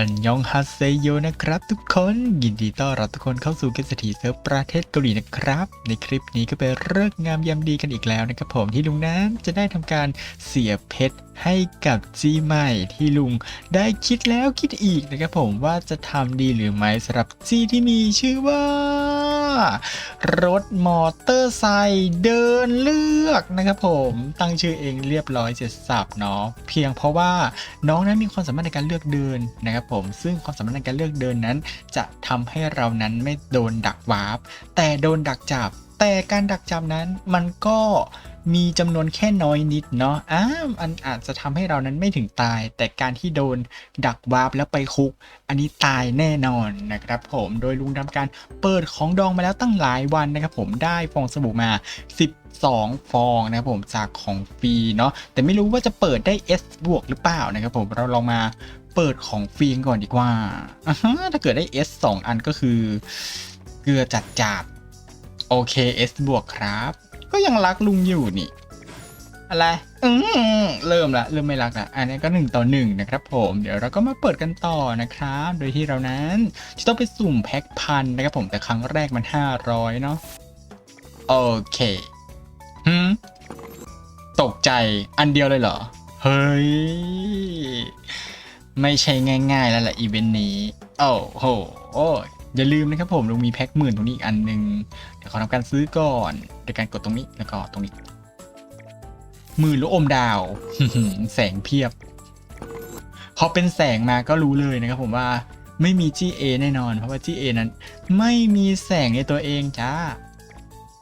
อันยองฮาเซโยนะครับทุกคนยินดีต้อนรับทุกคนเข้าสู่เกมเสถีเซิร์ฟประเทศเกาหลีนะครับ ในคลิปนี้ก็เป็นเลิกงามยามดีกันอีกแล้วนะครับผมที่ลุงนั้นจะได้ทำการเสียเพชรให้กับจีใหม่ที่ลุงได้คิดแล้วคิดอีกนะครับผมว่าจะทำดีหรือไม่สำหรับจีที่มีชื่อว่า รถมอเตอร์ไซค์เดินเลือกนะครับผมตั้งชื่อเองเรียบร้อยเสร็จสับเนาะเพียงเพราะว่าน้องนั้นมีความสามารถในการเลือกเดินนะครับผมซึ่งความสามารถในการเลือกเดินนั้น จะทำให้เรานั้นไม่โดนดักวาร์ปแต่โดนดักจับ แต่การดักจับนั้นมันก็มีจำนวนแค่น้อยนิดเนาะอ้าอันอาจจะทำให้เรานั้นไม่ถึงตาย แต่การที่โดนดักวาร์ปแล้วไปคุก อันนี้ตายแน่นอนนะครับผมโดยลุงทำการเปิดของดองมาแล้วตั้งหลายวันนะครับผมได้ฟองสบู่มา 12 ฟองนะครับผมจากของฟรีเนาะแต่ไม่รู้ว่าจะเปิดได้ S บวกหรือเปล่านะครับผมเราลองมาเปิดของฟรีก่อนดีกว่า ถ้าเกิดได้ S 2 อันก็คือเกลือจัดจาบ โอเค S บวกครับ ก็ยังรักลุงอยู่นี่ อะไร อืมเริ่มละ เริ่มไม่รักละ อันนี้ก็หนึ่งต่อหนึ่งนะครับผม เดี๋ยวเราก็มาเปิดกันต่อนะครับ โดยที่เรานั้นจะต้องไปสุ่มแพ็คพันนะครับผม แต่ครั้งแรกมัน 500 เนาะ โอเคหืมตกใจอันเดียวเลยเหรอ เฮ้ย ไม่ใช่ง่าย ๆ แล้วแหละอีเวนต์นี้ โอ้โหอย่ อย่าลืมนะครับผมลุงมีแพ็คหมื่นตรงนี้อีกอันหนึ่งเดี๋ยวขอทำการซื้อก่อนโดยการกดตรงนี้แล้วก็ตรงนี้หมื่นลูกอมดาว แสงเพียบพอเป็นแสงมาก็รู้เลยนะครับผมว่าไม่มี GA แน่นอน เพราะว่า GA นั้น ไม่มีแสงในตัวเองจ้า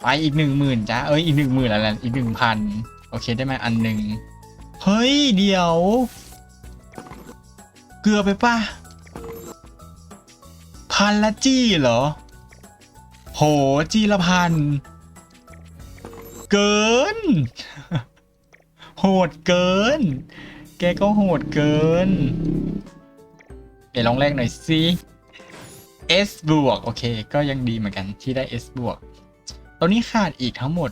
ไปอีกหนึ่งหมื่นจ้าเอ้ยอีกหนึ่งหมื่นอะไรอีกหนึ่งพันโอเคได้ไหมอันหนึ่งเฮ้ยเดี๋ยว เกลือไปป่ะ พันละจี้เหรอ โหจี้ละพัน เกิน โหดเกิน แกก็โหดเกิน เดี๋ยวลองแรกหน่อยสิ S บวก โอเค ก็ยังดีเหมือนกันที่ได้ S บวกตอนนี้ขาดอีกทั้งหมด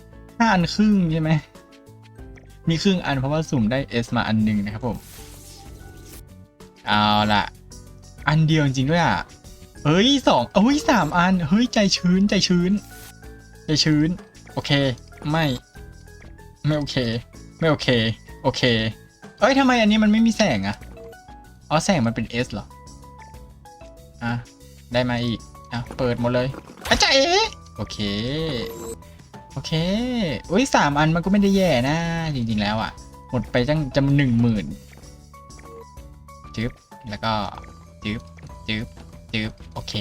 5อันครึ่งใช่ไหม มีครึ่งอันเพราะว่าสุ่มได้ S มาอันหนึ่งนะครับผม เอาล่ะอันเดียวจริงด้วยอะ เฮ้ยสองเฮ้ยสามอัน เฮ้ยใจชื้นใจชื้น ใจชื้น โอเค ไม่ ไม่โอเค ไม่โอเค โอเค เอ้ยทำไมอันนี้มันไม่มีแสงอะอ๋อแสงมันเป็น S เหรอ อะ ได้มาอีก อะ เปิดหมดเลยอาจารย์เอ๋โอเค โอเคอุ้ยสามอันมันก็ไม่ได้แย่นะ จริงๆแล้วอะหมดไปจังจำหนึ่งหมื่นจึ๊บ แล้วก็จึ๊บจึ๊บ จึ๊บโอเค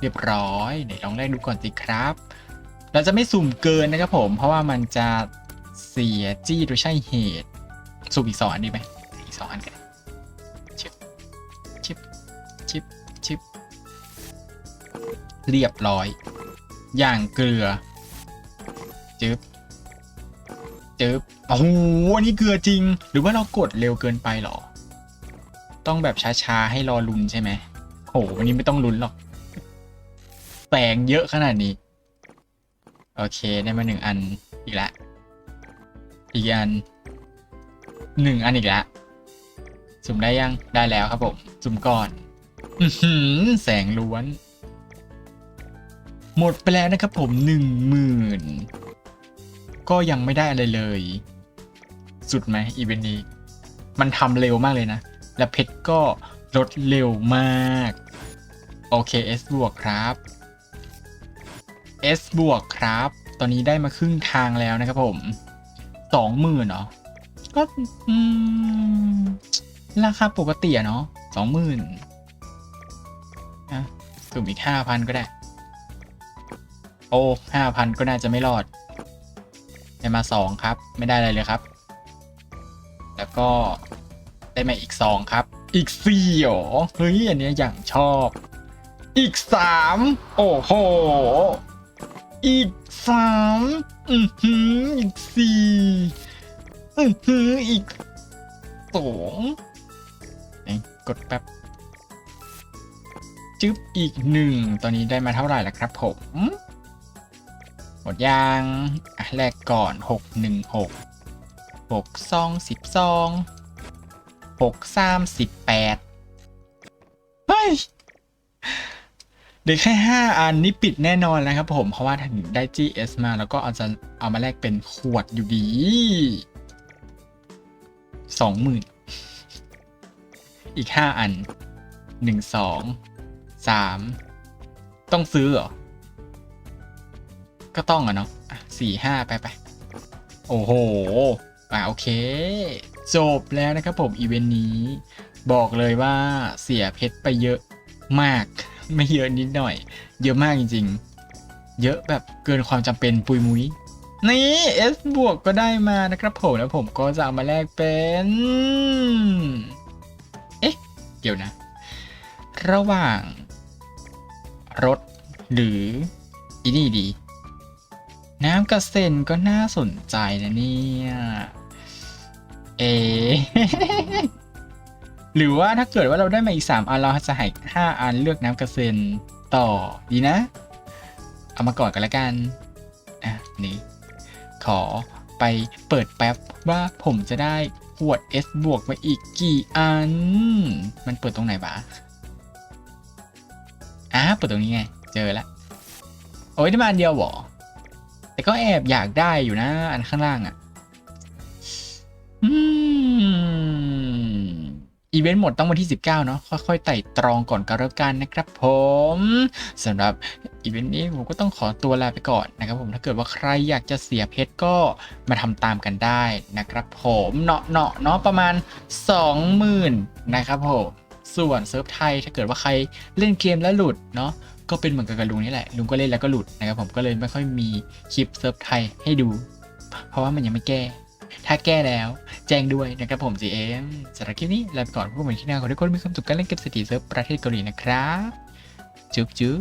เรียบร้อยไหนลองแรกดูก่อนสิครับ เราจะไม่สุ่มเกินนะครับผม เพราะว่ามันจะเสียจี้โดยใช่เหตุ สุ่มอีกสองอันดีไหมอีกสองอันกันชิปชิปชิปชิปเรียบร้อย อย่างเกลือจึ๊บจึ๊บโอ้โหอันนี้เกลือจริง หรือว่าเรากดเร็วเกินไปหรอ ต้องแบบช้าๆ ให้รอลุนใช่ไหม โหวันนี้ไม่ต้องลุ้นหรอกแสงเยอะขนาดนี้ โอเคได้มาหนึ่งอันอีกแล้วอีกอันหนึ่งอันอีกแล้วสุ่มได้ยังได้แล้วครับผมสุ่มก่อนอือหือแสงล้วน หมดไปแล้วนะครับผมหนึ่งหมื่นก็ยังไม่ได้อะไรเลย สุดไหมอีเวนต์นี้ มันทำเร็วมากเลยนะ และเพชรก็ ลดเร็วมาก โอเค S บวกครับ S บวกครับ ตอนนี้ได้มาครึ่งทางแล้วนะครับผมสองหมื่นเหรอ ก็อืมราคาปกติอะเนาะสองหมื่นนะสุ่มอีกห้าพันก็ได้ โอ้ห้าพันก็น่าจะไม่รอดได้มาสองครับ ไม่ได้อะไรเลยครับ แล้วก็ได้มาอีกสองครับ อีกสี่หรอเฮ้ยอันเนี้ยอย่างชอบ อีกสามโอ้โห อีกสามอือหืออีกสี่อือหืออีกสองกดแป๊บจึ๊บอีกหนึ่งตอนนี้ได้มาเท่าไหร่แล้วครับผมหมดยางแรกก่อนหกหนึ่งหกหกซองสิบซอง หกสามสิบแปดเดี๋ยวแค่ห้าอันนี้ปิดแน่นอนแล้วครับผม เพราะว่าถึงได้ GS มาแล้วก็เอาจะเอามาแลกเป็นขวดอยู่ดีสองหมื่นอีกห้าอันหนึ่งสองสามต้องซื้อเหรอ ก็ต้องอะเนาะสี่ห้าไปไปโอ้โหอ่าโอเค จบแล้วนะครับผมอีเวนต์นี้ บอกเลยว่าเสียเพชรไปเยอะมาก ไม่เยอะนิดหน่อย เยอะมากจริง ๆ เยอะแบบเกินความจำเป็นปุยมุ้ยนี่ S บวกก็ได้มานะครับผมแล้วผมก็จะเอามาแลกเป็น เอ๊ะ เดี๋ยวนะ ระหว่าง รถหรืออีนี่ดี น้ำกระเซ็นก็น่าสนใจนะเนี่ย เอ หรือว่าถ้าเกิดว่าเราได้มาอีก3อันเราจะให้5อันเลือกน้ำกระเซ็นต่อดีนะ เอามาก่อนกันแล้วกัน อะ นี่ ขอไปเปิดแป๊บว่าผมจะได้ขวด S บวกมาอีกกี่อัน มันเปิดตรงไหนบ้าอะเปิดตรงนี้ไง เจอล้วโอ้ยได้มาอันเดียวหรอ แต่ก็แอบอยากได้อยู่นะ อันข้างล่างอะ่ะ อีเวนต์หมดต้องวันที่ 19 เนาะค่อยๆไต่ตรองก่อนก็แล้วกันนะครับผมสำหรับอีเวนต์นี้ผมก็ต้องขอตัวลาไปก่อนนะครับผมถ้าเกิดว่าใครอยากจะเสียเพชรก็มาทำตามกันได้นะครับผมเนาะเนาะเนาะประมาณ 20,000 นะครับผมส่วนเซิร์ฟไทยถ้าเกิดว่าใครเล่นเกมแล้วหลุดเนาะก็เป็นเหมือนกับลุงนี่แหละลุงก็เล่นแล้วก็หลุดนะครับผมก็เลยไม่ค่อยมีคลิปเซิร์ฟไทยให้ดู เพราะว่ามันยังไม่แก้ ถ้าแก้แล้ว แจ้งด้วยนะครับผม GM สำหรับคลิปนี้ลาไปก่อนพวกเหมือนที่หน้าขอให้ทุกคนมีความสุขการเล่นเกมสตรีเซิร์ฟประเทศเกาหลีนะครับจุ๊บจุ๊บ